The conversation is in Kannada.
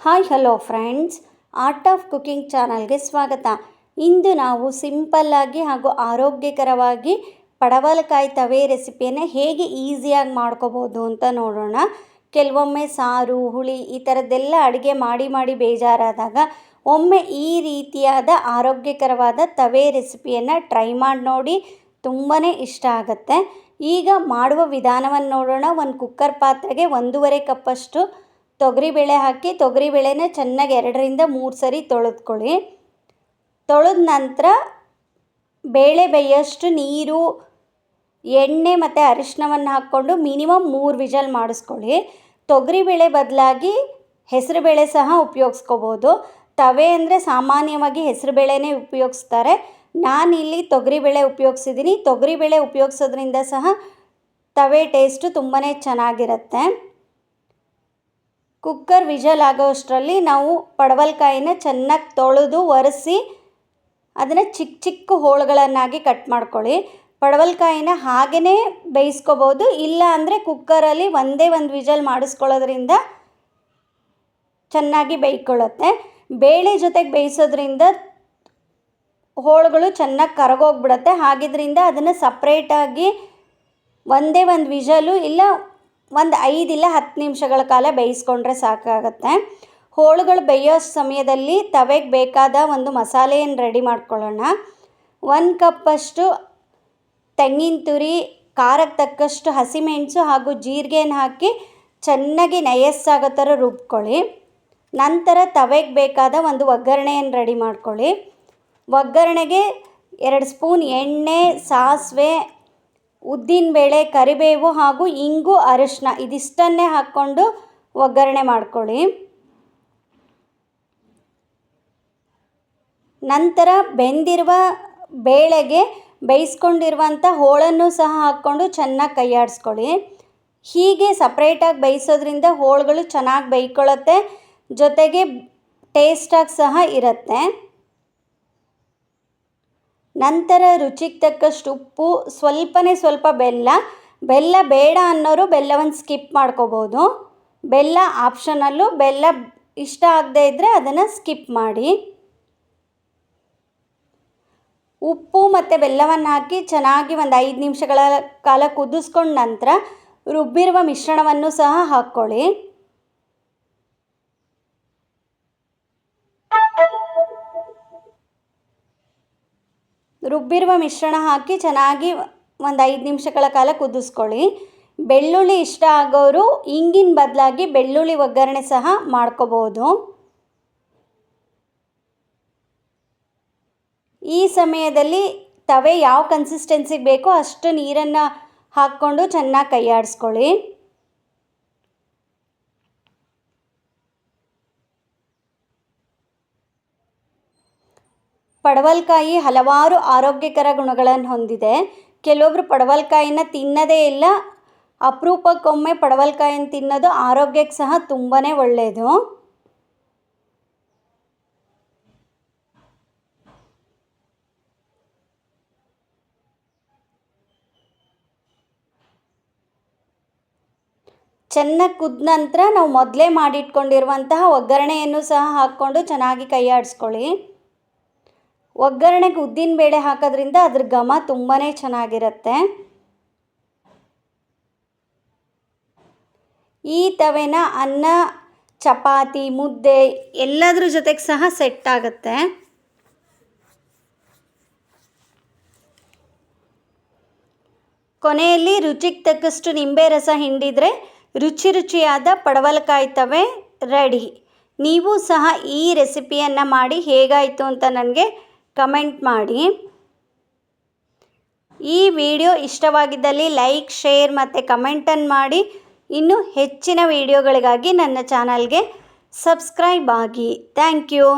Hi, hello friends. Art of cooking ಚಾನಲ್ಗೆ ಸ್ವಾಗತ. ಇಂದು ನಾವು ಸಿಂಪಲ್ಲಾಗಿ ಹಾಗೂ ಆರೋಗ್ಯಕರವಾಗಿ ಪಡವಲಕಾಯಿ ತವೆ ರೆಸಿಪಿಯನ್ನು ಹೇಗೆ ಈಸಿಯಾಗಿ ಮಾಡ್ಕೋಬೋದು ಅಂತ ನೋಡೋಣ. ಕೆಲವೊಮ್ಮೆ ಸಾರು, ಹುಳಿ ಈ ಥರದ್ದೆಲ್ಲ ಅಡುಗೆ ಮಾಡಿ ಮಾಡಿ ಬೇಜಾರಾದಾಗ ಒಮ್ಮೆ ಈ ರೀತಿಯಾದ ಆರೋಗ್ಯಕರವಾದ ತವೆ ರೆಸಿಪಿಯನ್ನು ಟ್ರೈ ಮಾಡಿ ನೋಡಿ ತುಂಬಾ ಇಷ್ಟ ಆಗುತ್ತೆ. ಈಗ ಮಾಡುವ ವಿಧಾನವನ್ನು ನೋಡೋಣ. ಒಂದು ಕುಕ್ಕರ್ ಪಾತ್ರೆಗೆ ಒಂದೂವರೆ ಕಪ್ಪಷ್ಟು ತೊಗರಿಬೇಳೆ ಹಾಕಿ ತೊಗರಿಬೇಳೆನ ಚೆನ್ನಾಗಿ ಎರಡರಿಂದ ಮೂರು ಸರಿ ತೊಳೆದ್ಕೊಳ್ಳಿ. ತೊಳೆದ ನಂತರ ಬೇಳೆ ಬೇಯೋಷ್ಟು ನೀರು, ಎಣ್ಣೆ ಮತ್ತು ಅರಿಶಿನವನ್ನು ಹಾಕ್ಕೊಂಡು ಮಿನಿಮಮ್ ಮೂರು ವಿಜಲ್ ಮಾಡಿಸ್ಕೊಳ್ಳಿ. ತೊಗರಿಬೇಳೆ ಬದಲಾಗಿ ಹೆಸರುಬೇಳೆ ಸಹ ಉಪಯೋಗಿಸ್ಕೋಬೋದು. ತವೆ ಅಂದರೆ ಸಾಮಾನ್ಯವಾಗಿ ಹೆಸರುಬೇಳೆನೇ ಉಪಯೋಗಿಸ್ತಾರೆ. ನಾನಿಲ್ಲಿ ತೊಗರಿಬೇಳೆ ಉಪಯೋಗಿಸಿದ್ದೀನಿ ತೊಗರಿಬೇಳೆ ಉಪಯೋಗಿಸೋದ್ರಿಂದ ಸಹ ತವೆ ಟೇಸ್ಟು ತುಂಬಾ ಚೆನ್ನಾಗಿರುತ್ತೆ. ಕುಕ್ಕರ್ ವಿಜಲ್ ಆಗೋಷ್ಟರಲ್ಲಿ ನಾವು ಪಡವಲಕಾಯಿನ ಚೆನ್ನಾಗಿ ತೊಳೆದು ಒರೆಸಿ ಅದನ್ನು ಚಿಕ್ಕ ಚಿಕ್ಕ ಹೋಳುಗಳನ್ನಾಗಿ ಕಟ್ ಮಾಡ್ಕೊಳ್ಳಿ. ಪಡವಲಕಾಯಿನ ಹಾಗೆಯೇ ಬೇಯಿಸ್ಕೋಬೋದು. ಇಲ್ಲ ಅಂದರೆ ಕುಕ್ಕರಲ್ಲಿ ಒಂದೇ ಒಂದು ವಿಜಲ್ ಮಾಡಿಸ್ಕೊಳ್ಳೋದ್ರಿಂದ ಚೆನ್ನಾಗಿ ಬೇಯ್ಕೊಳ್ಳುತ್ತೆ. ಬೇಳೆ ಜೊತೆಗೆ ಬೇಯಿಸೋದ್ರಿಂದ ಹೋಳುಗಳು ಚೆನ್ನಾಗಿ ಕರಗೋಗ್ಬಿಡುತ್ತೆ. ಹಾಗಿದ್ರಿಂದ ಅದನ್ನು ಸಪ್ರೇಟಾಗಿ ಒಂದೇ ಒಂದು ವಿಜಲು ಇಲ್ಲ ಒಂದು ಐದಿಲ್ಲ ಹತ್ತು ನಿಮಿಷಗಳ ಕಾಲ ಬೇಯಿಸ್ಕೊಂಡ್ರೆ ಸಾಕಾಗತ್ತೆ. ಹೋಳುಗಳು ಬೇಯೋ ಸಮಯದಲ್ಲಿ ತವೆಗೆ ಬೇಕಾದ ಒಂದು ಮಸಾಲೆಯನ್ನು ರೆಡಿ ಮಾಡ್ಕೊಳ್ಳೋಣ. ಒಂದು ಕಪ್ಪಷ್ಟು ತೆಂಗಿನ ತುರಿ ಖಾರಕ್ಕೆ ತಕ್ಕಷ್ಟು ಹಸಿಮೆಣಸು ಹಾಗೂ ಜೀರಿಗೆಯನ್ನು ಹಾಕಿ ಚೆನ್ನಾಗಿ ನಯಸ್ಸಾಗೋ ಥರ ರುಬ್ಕೊಳ್ಳಿ. ನಂತರ ತವೆಗೆ ಬೇಕಾದ ಒಂದು ಒಗ್ಗರಣೆಯನ್ನು ರೆಡಿ ಮಾಡ್ಕೊಳ್ಳಿ. ಒಗ್ಗರಣೆಗೆ ಎರಡು ಸ್ಪೂನ್ ಎಣ್ಣೆ, ಸಾಸಿವೆ ಉದ್ದಿನಬೇಳೆ ಕರಿಬೇವು ಹಾಗೂ ಇಂಗು ಅರಿಶಿನ ಇದಿಷ್ಟನ್ನೇ ಹಾಕ್ಕೊಂಡು ಒಗ್ಗರಣೆ ಮಾಡ್ಕೊಳ್ಳಿ. ನಂತರ ಬೆಂದಿರುವ ಬೇಳೆಗೆ ಬೇಯಿಸ್ಕೊಂಡಿರುವಂಥ ಹೋಳನ್ನು ಸಹ ಹಾಕ್ಕೊಂಡು ಚೆನ್ನಾಗಿ ಕೈಯಾಡಿಸ್ಕೊಳ್ಳಿ. ಹೀಗೆ ಸಪ್ರೇಟಾಗಿ ಬೇಯಿಸೋದ್ರಿಂದ ಹೋಳುಗಳು ಚೆನ್ನಾಗಿ ಬೇಯ್ಕೊಳ್ಳುತ್ತೆ, ಜೊತೆಗೆ ಟೇಸ್ಟಾಗಿ ಸಹ ಇರುತ್ತೆ. ನಂತರ ರುಚಿಗೆ ತಕ್ಕಷ್ಟು ಉಪ್ಪು, ಸ್ವಲ್ಪನೇ ಸ್ವಲ್ಪ ಬೆಲ್ಲ. ಬೆಲ್ಲ ಬೇಡ ಅನ್ನೋರು ಬೆಲ್ಲವನ್ನು ಸ್ಕಿಪ್ ಮಾಡ್ಕೋಬೋದು. ಬೆಲ್ಲ ಆಪ್ಷನಲ್ಲೂ ಬೆಲ್ಲ ಇಷ್ಟ ಆಗದೇ ಇದ್ದರೆ ಅದನ್ನು ಸ್ಕಿಪ್ ಮಾಡಿ. ಉಪ್ಪು ಮತ್ತು ಬೆಲ್ಲವನ್ನು ಹಾಕಿ ಚೆನ್ನಾಗಿ ಒಂದು ಐದು ನಿಮಿಷಗಳ ಕಾಲ ಕುದಿಸ್ಕೊಂಡ ನಂತರ ರುಬ್ಬಿರುವ ಮಿಶ್ರಣವನ್ನು ಸಹ ಹಾಕ್ಕೊಳ್ಳಿ. ರುಬ್ಬಿರುವ ಮಿಶ್ರಣ ಹಾಕಿ ಚೆನ್ನಾಗಿ ಒಂದು ಐದು ನಿಮಿಷಗಳ ಕಾಲ ಕುದಿಸ್ಕೊಳ್ಳಿ. ಬೆಳ್ಳುಳ್ಳಿ ಇಷ್ಟ ಆಗೋರು ಇಂಗಿನ ಬದಲಾಗಿ ಬೆಳ್ಳುಳ್ಳಿ ಒಗ್ಗರಣೆ ಸಹ ಮಾಡ್ಕೋಬೋದು. ಈ ಸಮಯದಲ್ಲಿ ತವೆ ಯಾವ ಕನ್ಸಿಸ್ಟೆನ್ಸಿಗೆ ಬೇಕೋ ಅಷ್ಟು ನೀರನ್ನು ಹಾಕ್ಕೊಂಡು ಚೆನ್ನಾಗಿ ಕೈಯಾಡಿಸ್ಕೊಳ್ಳಿ ಪಡವಲಕಾಯಿ ಹಲವಾರು ಆರೋಗ್ಯಕರ ಗುಣಗಳನ್ನು ಹೊಂದಿದೆ. ಕೆಲವೊಬ್ಬರು ಪಡವಲ್ಕಾಯಿನ ತಿನ್ನೋದೇ ಇಲ್ಲ, ಅಪರೂಪಕ್ಕೊಮ್ಮೆ ಪಡವಲಕಾಯಿನ ತಿನ್ನೋದು ಆರೋಗ್ಯಕ್ಕೆ ಸಹ ತುಂಬಾ ಒಳ್ಳೆಯದು ಚೆನ್ನಾಗಿ ಕುದ್ದ ನಂತರ ನಾವು ಮೊದಲೇ ಮಾಡಿಟ್ಕೊಂಡಿರುವಂತಹ ಒಗ್ಗರಣೆಯನ್ನು ಸಹ ಹಾಕ್ಕೊಂಡು ಚೆನ್ನಾಗಿ ಕೈಯಾಡಿಸ್ಕೊಳ್ಳಿ. ಒಗ್ಗರಣೆಗೆ ಉದ್ದಿನ ಬೇಳೆ ಹಾಕೋದ್ರಿಂದ ಅದ್ರ ಘಮ ತುಂಬಾ ಚೆನ್ನಾಗಿರುತ್ತೆ. ಈ ತವೆನ ಅನ್ನ, ಚಪಾತಿ, ಮುದ್ದೆ ಎಲ್ಲದ್ರ ಜೊತೆಗೆ ಸಹ ಸೆಟ್ ಆಗುತ್ತೆ. ಕೊನೆಯಲ್ಲಿ ರುಚಿಗೆ ತಕ್ಕಷ್ಟು ನಿಂಬೆ ರಸ ಹಿಂಡಿದರೆ ರುಚಿ ರುಚಿಯಾದ ಪಡವಲಕಾಯಿ ತವೆ ರೆಡಿ. ನೀವು ಸಹ ಈ ರೆಸಿಪಿಯನ್ನು ಮಾಡಿ ಹೇಗಾಯಿತು ಅಂತ ನನಗೆ ಕಮೆಂಟ್ ಮಾಡಿ. ಈ ವಿಡಿಯೋ ಇಷ್ಟವಾಗಿದ್ದಲ್ಲಿ ಲೈಕ್, ಶೇರ್ ಮತ್ತು ಕಮೆಂಟನ್ನು ಮಾಡಿ. ಇನ್ನು ಹೆಚ್ಚಿನ ವಿಡಿಯೋಗಳಿಗಾಗಿ ನನ್ನ ಚಾನಲ್ಗೆ ಸಬ್ಸ್ಕ್ರೈಬ್ ಆಗಿ. Thank you.